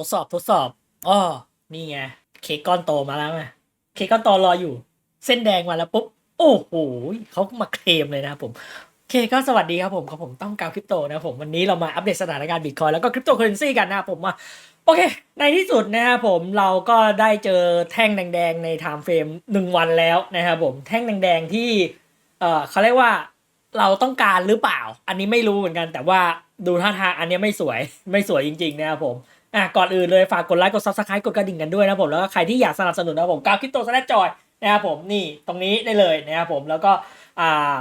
ทดสอบทดสอบอ้อนี่ไง เค้กก้อนโตมาแล้วไงเค้กก้อนโตรออยู่ เส้นแดงมาแล้วปุ๊บ โอ้โหเขามาเคลมเลยนะผมโอเคก็สวัสดีครับผมครับผมต้องการคริปโตนะผมวันนี้เรามาอัปเดตสถานการณ์บิตคอยแล้วก็คริปโตเคอเรนซีกันนะผมมาโอเค ในที่สุดนะครับผมเราก็ได้เจอแท่งแดงๆในไทม์เฟรมหนึ่งวันแล้วนะครับผมแท่งแดงๆที่เออเขาเรียกว่าเราต้องการหรือเปล่า อันนี้ไม่รู้เหมือนกัน แต่ว่าดูท่าทางอันนี้ไม่สวยไม่สวยจริงๆนะครับผม อะก่อนอื่นเลยฝากกดไลค์กดซับสไครต์กดกระดิ่งกันด้วยนะผมแล้วก็ใครที่อยากสนับสนุนนะผมกาวคริปโตสแนจอยนะครับผมนี่ตรงนี้ได้เลยนะครับผมแล้วก็อ่า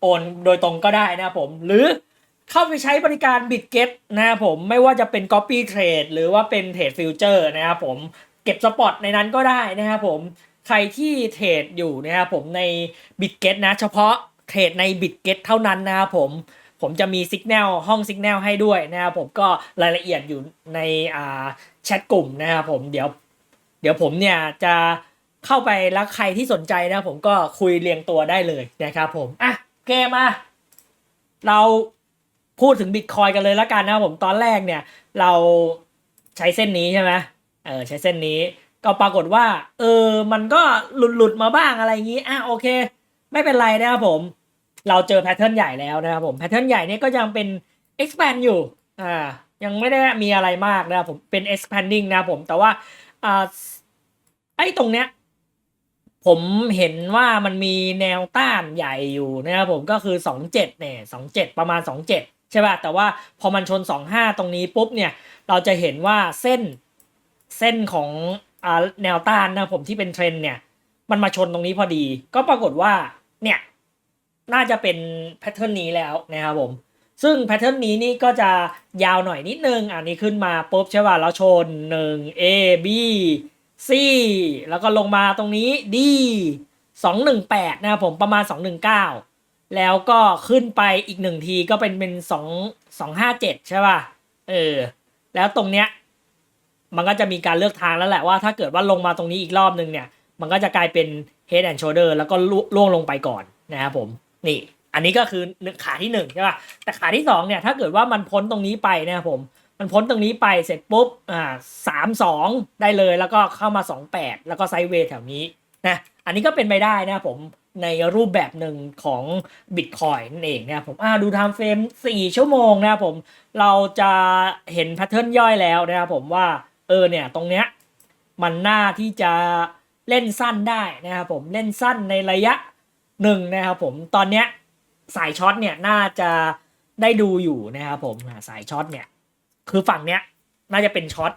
โอนโดยตรงก็ได้นะครับผมหรือเข้าไปใช้บริการ b i t g e t นะครับผมไม่ว่าจะเป็น Copy Trade หรือว่าเป็น Trade Future นะครับผมเก็บสปอตในนั้นก็ได้นะครับผมใครที่เทรดอยู่นะครับผมใน b i t g e t นะเฉพาะเทรดใน b i t g e t เท่านั้นนะครับผม ผมจะมีสัญญาณห้องสัญญาณให้ด้วยนะครับผมก็รายละเอียดอยู่ในอ่าแชทกลุ่มนะครับผมเดี๋ยวเดี๋ยวผมเนี่ยจะเข้าไปแล้วใครที่สนใจนะผมก็คุยเรียงตัวได้เลยนะครับผมอะเคมาเราพูดถึงบิตคอยกันเลยล้วกันนะครับผมตอนแรกเนี่ย เราใช้เส้นนี้ใช่ไหมเออใช้เส้นนี้ก็ปรากฏว่า เออมันก็หลุดหลุดมาบ้างอะไรอย่างนี้อะโอเค ไม่เป็นไรนะครับผม เราเจอแพทเทิร์นใหญ่แล้วนะครับผมแพทเทิร์นใหญ่เนี่ยก็ยังเป็น expand อยู่อ่ายังไม่ได้มีอะไรมากนะครับผมเป็น expanding นะครับผมแต่ว่าอ่าไอ้ตรงเนี้ยผมเห็นว่ามันมีแนวต้านใหญ่อยู่นะครับผมก็คือสองเจ็ดเนี่ยสองเจ็ดประมาณสองเจ็ดใช่ป่ะแต่ว่าพอมันชนสองห้าตรงนี้ปุ๊บเนี่ยเราจะเห็นว่าเส้นเส้นของอ่าแนวต้านนะผมที่เป็นเทรนเนี่ยมันมาชนตรงนี้พอดี ก็ปรากฏว่าเนี่ย น่าจะเป็นแพทเทิร์นนี้แล้วนะครับผม ซึ่งแพทเทิร์นนี้นี่ก็จะยาวหน่อยนิดนึง อันนี้ขึ้นมาปุ๊บใช่ป่ะแล้วชนหนึ่ง A B C แล้วก็ลงมาตรงนี้ D สองหนึ่งแปดนะครับผมประมาณสองหนึ่งเก้าแล้วก็ขึ้นไปอีกหนึ่งทีก็เป็นเป็นสองสองห้าเจ็ดใช่ป่ะ เออ แล้วตรงเนี้ยมันก็จะมีการเลือกทางแล้วแหละว่าถ้าเกิดว่าลงมาตรงนี้อีกรอบนึงเนี่ย มันก็จะกลายเป็น head and shoulder แล้วก็ล่วงลงไปก่อนนะครับผม นี่ อันนี้ก็คือขาที่หนึ่งใช่ป่ะแต่ขาที่สองเนี่ยถ้าเกิดว่ามันพ้นตรงนี้ไปนะครับผมมันพ้นตรงนี้ไปเสร็จปุ๊บอ่าสามสองได้เลยแล้วก็เข้ามาสองแปดแล้วก็ไซด์เวย์แถวนี้นะอันนี้ก็เป็นไปได้นะครับผมในรูปแบบหนึ่งของ Bitcoin นั่นเองนะครับผมอ่าดู time frame 4ชั่วโมงนะครับผม เราจะเห็นแพทเทิร์นย่อยแล้วนะครับผมว่า เออเนี่ย ตรงเนี้ยมันน่าที่จะเล่นสั้นได้นะครับผมเล่นสั้นในระยะ หนึ่งนะครับผมตอนเนี้ยสายช็อตเนี่ยน่าจะได้ดูอยู่นะครับผมสายช็อตเนี่ย คือฝั่งเนี้ยน่าจะเป็นช็อต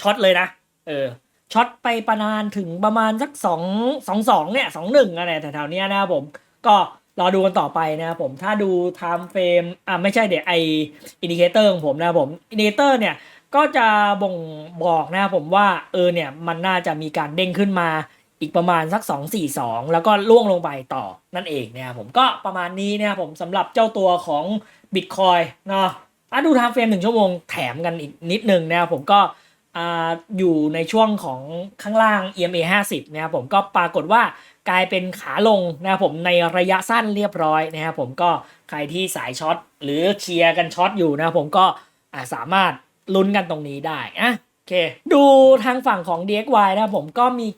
ช็อตเลยนะเออช็อตไปประมาณถึงประมาณสักสองสองสองเนี่ยสองหนึ่งอะไรแถวๆเนี้ยนะครับผมก็รอดูกันต่อไปนะครับผมถ้าดู time frame อ่าไม่ใช่เดี๋ยวไออินดิเคเตอร์ของผมนะครับผมอินดิเคเตอร์เนี่ยก็จะบ่งบอกนะครับผมว่าเออเนี่ยมันน่าจะมีการเด้งขึ้นมา อีกประมาณสัก 2 4 2 แล้วก็ล่วงลงไปต่อนั่นเองนะครับผมก็ประมาณนี้นะครับผมสำหรับเจ้าตัวของ Bitcoin เนาะอะดูไทม์เฟรมหนึ่งชั่วโมงแถมกันอีกนิดนึงนะครับผมก็อ่าอยู่ในช่วงของข้างล่าง EMA 50นะครับผมก็ปรากฏว่ากลายเป็นขาลงนะครับผมในระยะสั้นเรียบร้อยนะครับผมก็ใครที่สายช็อตหรือเคลียร์กันช็อตอยู่นะครับผมก็สามารถลุ้นกันตรงนี้ได้อะโอเค ดูทางฝั่งของ DXY นะผมก็มี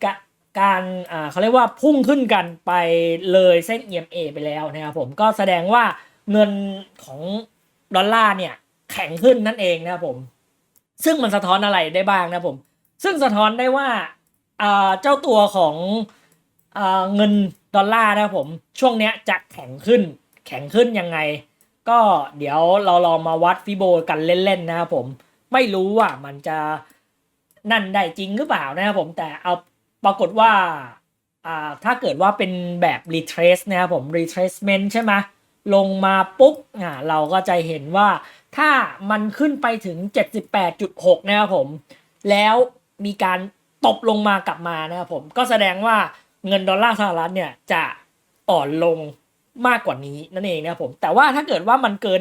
การอ่าเขาเรียกว่าพุ่งขึ้นกันไปเลยเส้น EMA ไปแล้วนะครับผมก็แสดงว่าเงินของดอลลาร์เนี่ยแข็งขึ้นนั่นเองนะครับผม ซึ่งมันสะท้อนอะไรได้บ้างนะครับผม ซึ่งสะท้อนได้ว่าอ่าเจ้าตัวของอ่าเงินดอลลาร์นะครับผมช่วงเนี้ยจะแข็งขึ้น แข็งขึ้นยังไง ก็เดี๋ยวเราลองมาวัดฟิโบกันเล่นๆนะครับผม ไม่รู้ว่ามันจะนั่นได้จริงหรือเปล่านะครับผมแต่เอา ปรากฏว่าอ่าถ้าเกิดว่าเป็นแบบ retrace นะครับผม retracement ใช่ไหมลงมาปุ๊บอ่าเราก็จะเห็นว่าถ้ามันขึ้นไปถึง 78.6 นะครับผม แล้วมีการตบลงมากลับมานะครับผม ก็แสดงว่าเงินดอลลาร์สหรัฐเนี่ยจะอ่อนลงมากกว่านี้นั่นเองนะครับผม แต่ว่าถ้าเกิดว่ามันเกิน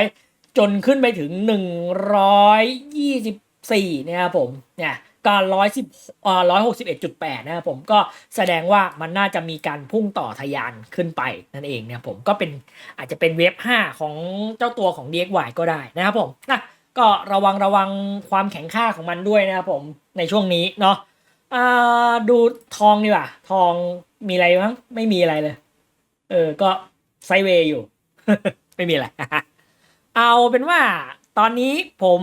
100 จนขึ้นไปถึง 124นะครับผม เนี่ย ก็ร้อยสิบอ่าร้อยหกสิบเอ็ดจุดแปดนะครับผมก็แสดงว่ามันน่าจะมีการพุ่งต่อทะยานขึ้นไปนั่นเองเนะครับผมก็เป็นอาจจะเป็นเวฟห้าของเจ้าตัวของ DXY ก็ได้นะครับผมนะก็ระวังระวังความแข็งค่าของมันด้วยนะครับผมในช่วงนี้เนาะอ่าดูทองดีกว่าทองมีอะไรมั้งไม่มีอะไรเลย เออก็ไซเวย์อยู่ ไม่มีอะไรเอาเป็นว่าตอนนี้ผม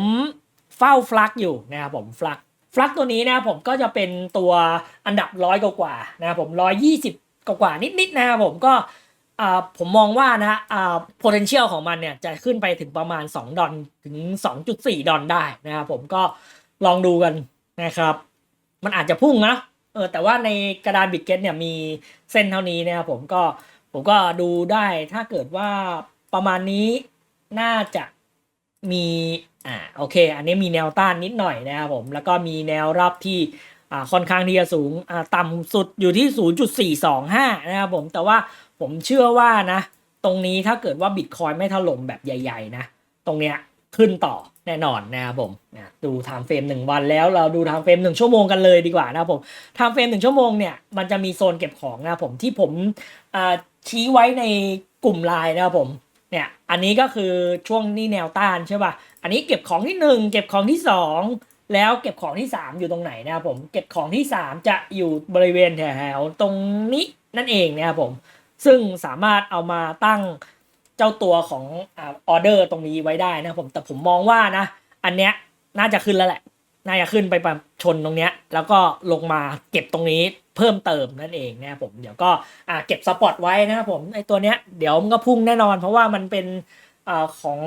เฝ้าฟลักอยู่นะครับผมฟลัก ฟลักตัวนี้นะผมก็จะเป็นตัวอันดับร้อยกว่านะผมร้อยยี่สิบกว่านิดๆนะครับผมก็ผมมองว่านะอ่า potential ของมันเนี่ยจะขึ้นไปถึงประมาณ 2 ดอลถึง 2.4 ดอลได้นะครับผมก็ลองดูกันนะครับ มันอาจจะพุ่งนะเออแต่ว่าในกระดานบิตเก็ตเนี่ยมีเส้นเท่านี้นะครับผมก็ผมก็ดูได้ถ้าเกิดว่าประมาณนี้น่าจะ มีอ่าโอเค อันนี้มีแนวต้านนิดหน่อยนะครับผม แล้วก็มีแนวรับที่อ่าค่อนข้างที่จะสูงอ่าต่ำสุดอยู่ที่ 0.425 นะครับผม แต่ว่าผมเชื่อว่านะ ตรงนี้ถ้าเกิดว่าบิตคอยไม่ถล่มแบบใหญ่ ๆ นะ ตรงเนี้ยขึ้นต่อแน่นอนนะครับผมนะดูไทม์เฟรมหนึ่งวันแล้วเราดูไทม์เฟรมหนึ่งชั่วโมงกันเลยดีกว่านะครับผมไทม์เฟรมหนึ่งชั่วโมงเนี่ยมันจะมีโซนเก็บของนะครับผมที่ผมอ่าชี้ไว้ในกลุ่มไลน์นะครับผม เนี่ยอันนี้ก็คือช่วงนี้แนวต้านใช่ป่ะอันนี้เก็บของที่หนึ่งเก็บของที่สองแล้วเก็บของที่สามอยู่ตรงไหนนะครับผมเก็บของที่สามจะอยู่บริเวณแถวๆตรงนี้นั่นเองนะครับผมซึ่งสามารถเอามาตั้งเจ้าตัวของออเดอร์ตรงนี้ไว้ได้นะครับผมแต่ผมมองว่านะอันเนี้ยน่าจะขึ้นแล้วแหละ น่าจะขึ้นไปแบบชนตรงเนี้ยแล้วก็ลงมาเก็บตรงนี้ เพิ่มเติมนั่นเองนะครับผมเดี๋ยวก็อ่าเก็บสปอตไว้นะครับผมไอตัวเนี้ยเดี๋ยวมันก็พุ่งแน่นอน เพราะว่ามันเป็นอของ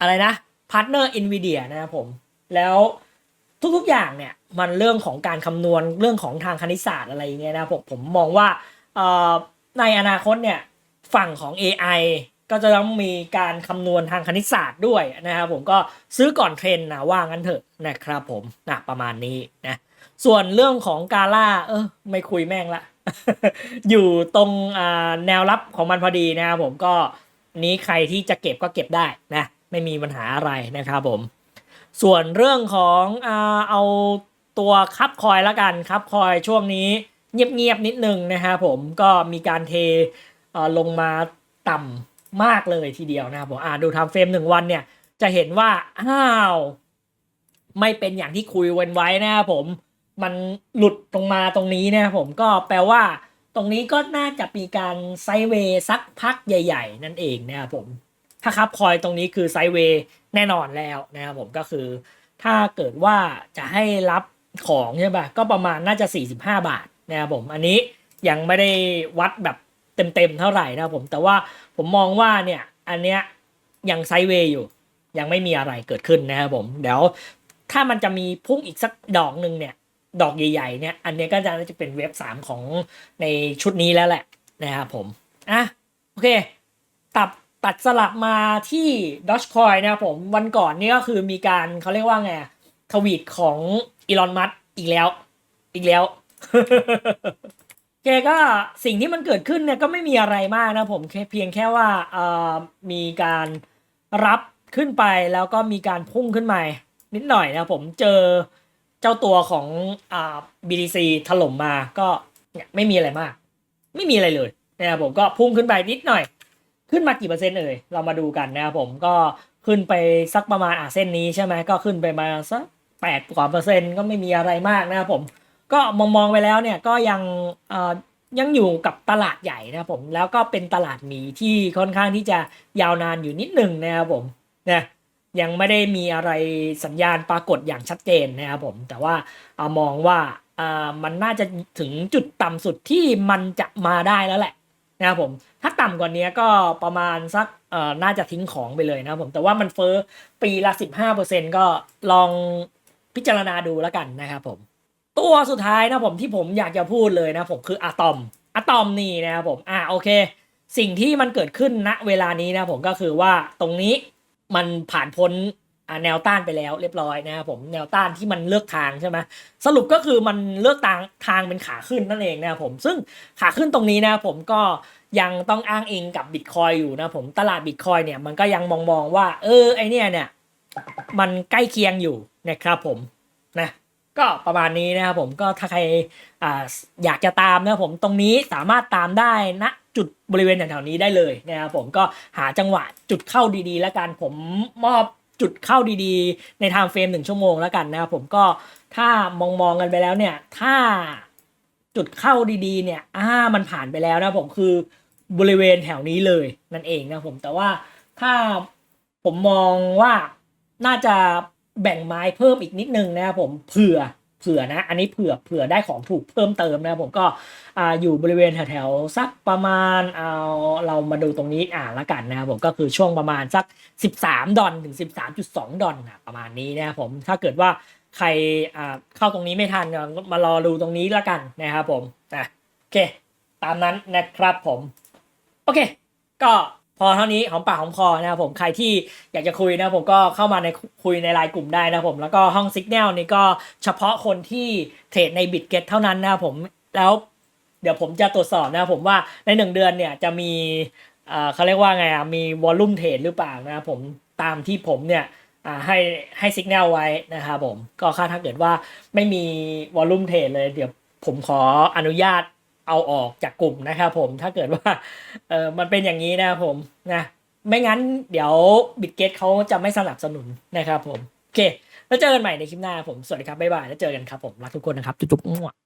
อะไรนะพาร์ทเนอร์อินวีเดียนะครับผมแล้วทุกๆอย่างเนี่ยมันเรื่องของการคำนวณเรื่องของทางคณิตศาสตร์อะไรอย่างเงี้ยนะผมผมมองว่าในอนาคตเนี่ยฝั่งของ AI ก็จะต้องมีการคำนวณทางคณิตศาสตร์ด้วยนะครับผมก็ซื้อก่อนเทรนนะว่างั้นเถอะนะครับผมนะประมาณนี้นะ ส่วนเรื่องของกาล่าเออไม่คุยแม่งละ อยู่ตรงแนวรับของมันพอดีนะครับผมก็นี้ใครที่จะเก็บก็เก็บได้นะไม่มีปัญหาอะไรนะครับผม ส่วนเรื่องของอเอาตัวคับคอยละกันคับคอยช่วงนี้เงียบๆนิดนึงนะครับผมก็มีการเทลงมาต่ำมากเลยทีเดียวนะครับผมอ่าดูทำเฟรมหนึ่งวันเนี่ยจะเห็นว่าอ้าวไม่เป็นอย่างที่คุยกันไว้นะครับผม มันหลุดตรงมาตรงนี้นะครับผมก็แปลว่า ตรงนี้ก็น่าจะมีการไซเวย์สักพักใหญ่ ๆ นั่นเองนะครับผมถ้าครับคอยตรงนี้คือไซเวย์แน่นอนแล้วนะครับผมก็คือ ถ้าเกิดว่าจะให้รับของใช่ป่ะก็ประมาณน่าจะ 45 บาทนะครับผมอันนี้ยังไม่ได้วัดแบบเต็มๆเท่าไหร่นะครับผมแต่ว่าผมมองว่าเนี่ยอันเนี้ยยังไซเวย์อยู่ ยังไม่มีอะไรเกิดขึ้นนะครับผมเดี๋ยวถ้ามันจะมีพุ่งอีกสักดอกหนึ่งเนี่ย ดอกใหญ่ๆเนี่ยอันเนี้ยก็จะน่าจะเป็นเว็บสามของในชุดนี้แล้วแหละนะครับผมอะโอเค ตับตัดสลับมาที่ Dogecoin นะครับผมวันก่อนนี่ก็คือมีการเขาเรียกว่าไงทวีตของอีลอนมัสอีกแล้ว อีกแล้วแกก็สิ่งที่มันเกิดขึ้นเนี่ยก็ไม่มีอะไรมากนะผมแค่เพียงแค่ว่าเอ่อมีการรับขึ้นไปแล้วก็มีการพุ่งขึ้นมานิดหน่อยนะผมเจอ เจ้าตัวของอ่า BTC ถล่มมาก็เนี่ยไม่มีอะไรมาก ไม่มีอะไรเลยนะครับผมก็พุ่งขึ้นไปนิดหน่อย ขึ้นมากี่เปอร์เซ็นต์เอ่ยเรามาดูกันนะครับผมก็ขึ้นไปสักประมาณอะเส้นนี้ใช่ไหมก็ขึ้นไปมาสักแปดกว่าเปอร์เซ็นต์ก็ไม่มีอะไรมากนะครับผมก็มองมองๆไปแล้วเนี่ยก็ยังเอ่อยังอยู่กับตลาดใหญ่นะครับผมแล้วก็เป็นตลาดหมีที่ค่อนข้างที่จะยาวนานอยู่นิดหนึ่งนะครับผมนะ ยังไม่ได้มีอะไรสัญญาณปรากฏอย่างชัดเจนนะครับผม แต่ว่าเอามองว่าอ่ามันน่าจะถึงจุดต่ำสุดที่มันจะมาได้แล้วแหละนะครับผมถ้าต่ำกว่านี้ก็ประมาณสักเอ่อน่าจะทิ้งของไปเลยนะครับผมแต่ว่ามันเฟ้อปีละ 15%ก็ลองพิจารณาดูแล้วกันนะครับผม ตัวสุดท้ายนะผมที่ผมอยากจะพูดเลยนะผมคืออะตอมอะตอมนี่นะครับผมอ่าโอเค สิ่งที่มันเกิดขึ้นณเวลานี้นะผมก็คือว่าตรงนี้ มันผ่านพ้นแนวต้านไปแล้วเรียบร้อยนะครับผมแนวต้านที่มันเลือกทางใช่ไหมสรุปก็คือมันเลือกทางทางเป็นขาขึ้นนั่นเองนะครับผมซึ่งขาขึ้นตรงนี้นะครับผมก็ยังต้องอ้างอิงกับบิตคอยอยู่นะผมตลาดบิตคอยเนี่ยมันก็ยังมองมองว่า เออไอเนี่ยเนี่ยมันใกล้เคียงอยู่นะครับผมนะก็ประมาณนี้นะครับผมก็ถ้าใครออยากจะตามนะครับผมตรงนี้สามารถตามได้ณ จุดบริเวณแถวๆนี้ได้เลยนะครับผมก็หาจังหวะจุดเข้าดีๆ แล้วกันผมมอบจุดเข้าดีๆ ในไทม์เฟรมหนึ่งชั่วโมงแล้วกันนะครับผมก็ถ้ามองมองๆกันไปแล้วเนี่ย ถ้าจุดเข้าดีๆ เนี่ยอ่ามันผ่านไปแล้วนะผมคือบริเวณแถวนี้เลยนั่นเองนะผมแต่ว่าถ้าผมมองว่าน่าจะแบ่งไม้เพิ่มอีกนิดนึงนะครับผมเผื่อ เผื่อนะ อันนี้เผื่อเผื่อได้ของถูกเพิ่มเติมนะผมก็อ่าอยู่บริเวณแถวๆสักประมาณเอาเรามาดูตรงนี้อ่าละกันนะครับผมก็คือช่วงประมาณสัก 13 ดอลถึง 13.2 ดอลนะประมาณนี้นะครับผมถ้าเกิดว่าใครอ่าเข้าตรงนี้ไม่ทันมารอดูตรงนี้ละกันนะครับผมอะโอเค ตามนั้นนะครับผม โอเค ก็ พอเท่านี้หอมปากหอมคอนะครับผมใครที่อยากจะคุยนะผมก็เข้ามาในคุยในไลน์กลุ่มได้นะครับผมแล้วก็ห้องซิกแนลนี่ก็เฉพาะคนที่เทรดในบิตเก็ตเท่านั้นนะครับผมแล้วเดี๋ยวผมจะตรวจสอบนะครับผมว่าในหนึ่งเดือนเนี่ยจะมีเอ่อเขาเรียกว่าไงอะมีวอลลุ่มเทรดหรือเปล่านะครับผมตามที่ผมเนี่ยอ่าให้ให้สัญญาณไว้นะครับผมก็ค่าถ้าเกิดว่าไม่มีวอลลุ่มเทรดเลยเดี๋ยวผมขออนุญาต เอาออกจากกลุ่มนะครับผมถ้าเกิดว่าเออมันเป็นอย่างนี้นะครับผมนะไม่งั้นเดี๋ยวบิตเกตเขาจะไม่สนับสนุนนะครับผมโอเค แล้วเจอกันใหม่ในคลิปหน้าผม สวัสดีครับ บ๊ายบาย แล้วเจอกันครับผม รักทุกคนนะครับ จุ๊บๆ